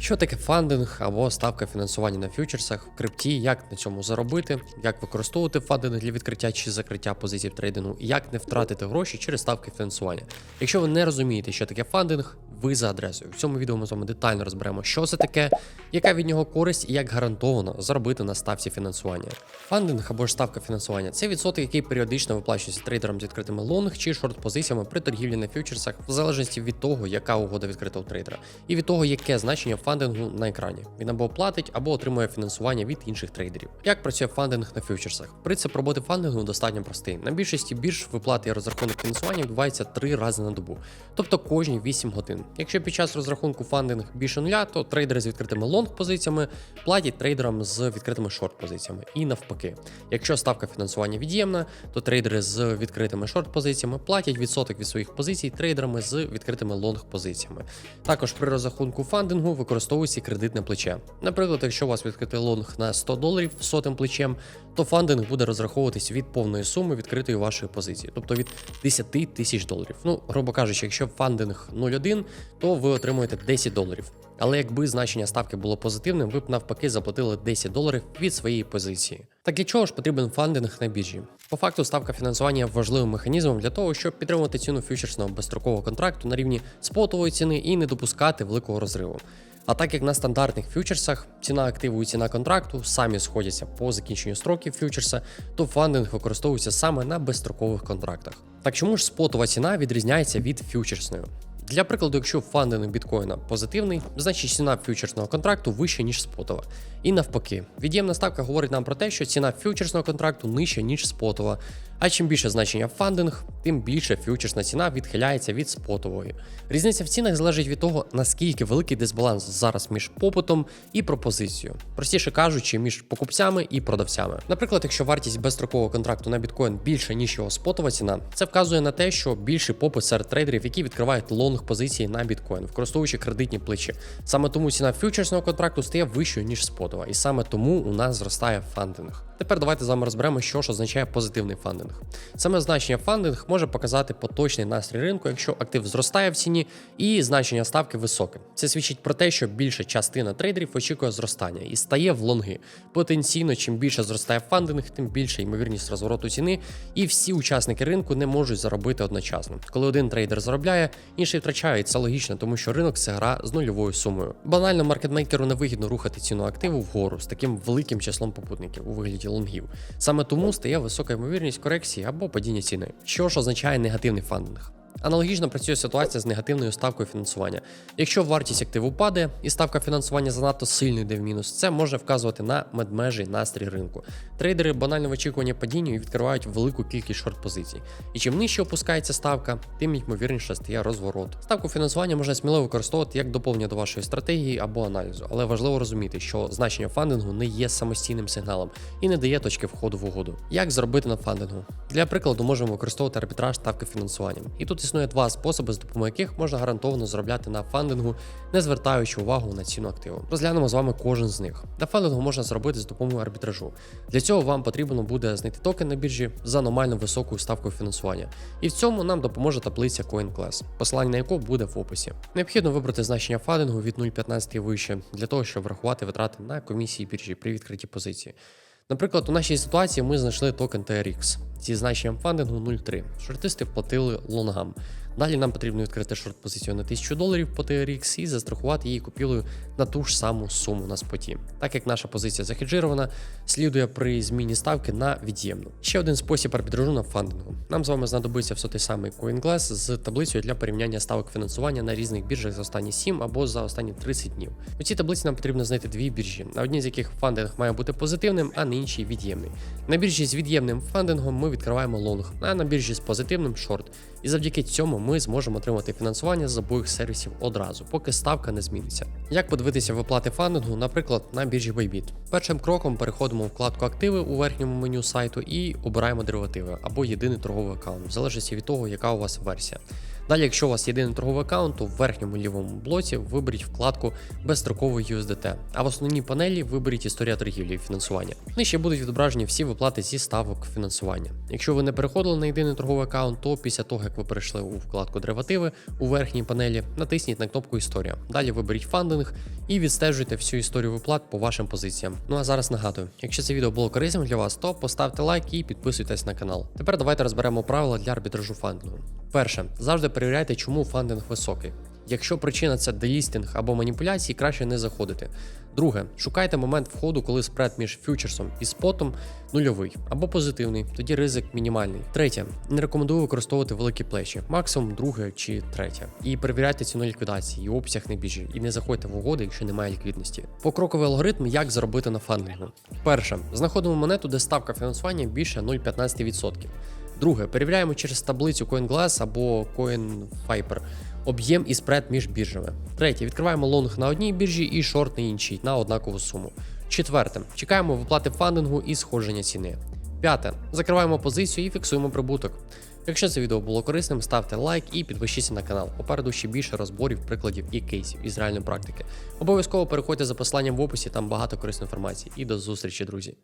Що таке фандинг або ставка фінансування на фьючерсах? В крипті, як на цьому заробити, як використовувати фандинг для відкриття чи закриття позицій в трейдингу, і як не втратити гроші через ставки фінансування. Якщо ви не розумієте, що таке фандинг, ви за адресою. В цьому відео ми з вами детально розберемо, що це таке, яка від нього користь і як гарантовано заробити на ставці фінансування. Фандинг або ж ставка фінансування це відсоток, який періодично виплачується трейдерам з відкритими лонг чи шорт позиціями при торгівлі на фьючерсах, в залежності від того, яка угода відкрита у трейдера, і від того, яке значення фандингу на екрані. Він або платить, або отримує фінансування від інших трейдерів. Як працює фандинг на фьючерсах? Принцип роботи фандингу достатньо простий. На більшості бірж виплати і розрахунок фінансування відбувається три рази на добу, тобто кожні 8 годин. Якщо під час розрахунку фандинг більше нуля, то трейдери з відкритими лонг позиціями платять трейдерам з відкритими шорт позиціями. І навпаки, якщо ставка фінансування від'ємна, то трейдери з відкритими шорт позиціями платять відсоток від своїх позицій трейдерами з відкритими лонг позиціями. Також при розрахунку фандингу використовується кредитне плече. Наприклад, якщо у вас відкритий лонг на 100 доларів сотим плечем, то фандинг буде розраховуватись від повної суми відкритої вашої позиції, тобто від 10 тисяч доларів. Ну, грубо кажучи, якщо фандинг 0,1, то ви отримуєте 10 доларів. Але якби значення ставки було позитивним, ви б навпаки заплатили 10 доларів від своєї позиції. Так для чого ж потрібен фандинг на біржі? По факту ставка фінансування є важливим механізмом для того, щоб підтримувати ціну фьючерсного безстрокового контракту на рівні спотової ціни і не допускати великого розриву. А так як на стандартних фьючерсах ціна активу і ціна контракту самі сходяться по закінченню строків фьючерса, то фандинг використовується саме на безстрокових контрактах. Так чому ж спотова ціна відрізняється від фьючерсної? Для прикладу, якщо фандинг біткоїна позитивний, значить ціна фьючерсного контракту вища, ніж спотова. І навпаки, від'ємна ставка говорить нам про те, що ціна фьючерсного контракту нижча, ніж спотова. А чим більше значення фандинг, тим більше фьючерсна ціна відхиляється від спотової. Різниця в цінах залежить від того, наскільки великий дисбаланс зараз між попитом і пропозицією, простіше кажучи, між покупцями і продавцями. Наприклад, якщо вартість безстрокового контракту на біткоін більша, ніж його спотова ціна, це вказує на те, що більший попит серед трейдерів, які відкривають лонг позиції на біткоін, використовуючи кредитні плечі. Саме тому ціна фьючерсного контракту стає вищою, ніж спотова, і саме тому у нас зростає фандинг. Тепер давайте з вами розберемо, що ж означає позитивний фандинг. Саме значення фандинг може показати поточний настрій ринку, якщо актив зростає в ціні і значення ставки високе. Це свідчить про те, що більша частина трейдерів очікує зростання і стає в лонги. Потенційно, чим більше зростає фандинг, тим більша ймовірність розвороту ціни, і всі учасники ринку не можуть заробити одночасно. Коли один трейдер заробляє, інший втрачає. І це логічно, тому що ринок це гра з нульовою сумою. Банально маркетмейкеру невигідно рухати ціну активу вгору з таким великим числом попутників у вигляді лонгів. Саме тому стає висока ймовірність корекції або падіння ціни, що ж означає негативний фандинг. Аналогічно працює ситуація з негативною ставкою фінансування. Якщо вартість активу падає і ставка фінансування занадто сильно йде в мінус, це може вказувати на медмежий настрій ринку. Трейдери банально в очікуванні падіння і відкривають велику кількість шорт-позицій. І чим нижче опускається ставка, тим ймовірніше стає розворот. Ставку фінансування можна сміливо використовувати як доповнення до вашої стратегії або аналізу, але важливо розуміти, що значення фандингу не є самостійним сигналом і не дає точки входу в угоду. Як зробити на фандингу? Для прикладу можемо використовувати арбітраж ставки фінансування. І тут існує два способи, з допомогою яких можна гарантовано заробляти на фандингу, не звертаючи увагу на ціну активу. Розглянемо з вами кожен з них. На фандингу можна зробити з допомогою арбітражу. Для цього вам потрібно буде знайти токен на біржі з аномально високою ставкою фінансування. І в цьому нам допоможе таблиця CoinClass, посилання на яку буде в описі. Необхідно вибрати значення фандингу від 0,15 і вище для того, щоб врахувати витрати на комісії біржі при відкритті позиції. Наприклад, у нашій ситуації ми знайшли токен TRX зі значенням фандингу 0,3. Шортисти вплатили лонгам. Далі нам потрібно відкрити шорт-позицію на 1000 доларів по TRX і застрахувати її купівлею на ту ж саму суму на споті. Так як наша позиція захеджирована, слідує при зміні ставки на від'ємну. Ще один спосіб арбітражу на фандингу. Нам з вами знадобиться все той самий CoinGlass з таблицею для порівняння ставок фінансування на різних біржах за останні 7 або за останні 30 днів. У цій таблиці нам потрібно знайти дві біржі, на одній з яких фандинг має бути позитивним, а на іншій від'ємний. На біржі з від'ємним фандингом ми відкриваємо лонг, а на біржі з позитивним шорт. І завдяки цьому ми зможемо отримати фінансування з обох сервісів одразу, поки ставка не зміниться. Як подивитися виплати фандингу, наприклад, на біржі Bybit? Першим кроком переходимо в вкладку Активи у верхньому меню сайту і обираємо деривативи або єдиний торговий аккаунт, в залежності від того, яка у вас версія. Далі, якщо у вас єдиний торговий аккаунт, то в верхньому лівому блоці виберіть вкладку безстроковий USDT, а в основній панелі виберіть історія торгівлі і фінансування. Нижче будуть відображені всі виплати зі ставок фінансування. Якщо ви не переходили на єдиний торговий аккаунт, то після того, як ви перейшли у вкладку деривативи у верхній панелі, натисніть на кнопку Історія. Далі виберіть фандинг і відстежуйте всю історію виплат по вашим позиціям. Ну а зараз нагадую, якщо це відео було корисним для вас, то поставте лайк і підписуйтесь на канал. Тепер давайте розберемо правила для арбітражу фандингу. Перше, завжди перевіряйте, чому фандинг високий. Якщо причина це делістинг або маніпуляції, краще не заходити. Друге, шукайте момент входу, коли спред між фьючерсом і спотом нульовий або позитивний, тоді ризик мінімальний. Третє, не рекомендую використовувати великі плечі, максимум друге чи третє. І перевіряйте ціну ліквідації, і обсяг на біржі, і не заходьте в угоди, якщо немає ліквідності. Покроковий алгоритм, як заробити на фандингу. Перше, знаходимо монету, де ставка фінансування більше 0,15%. Друге, перевіряємо через таблицю CoinGlass або CoinViper об'єм і спред між біржами. Третє, відкриваємо лонг на одній біржі і шорт на іншій на однакову суму. Четверте, чекаємо виплати фандингу і сходження ціни. П'яте, закриваємо позицію і фіксуємо прибуток. Якщо це відео було корисним, ставте лайк і підпишіться на канал. Попереду ще більше розборів, прикладів і кейсів із реальної практики. Обов'язково переходьте за посиланням в описі, там багато корисної інформації. І до зустрічі, друзі!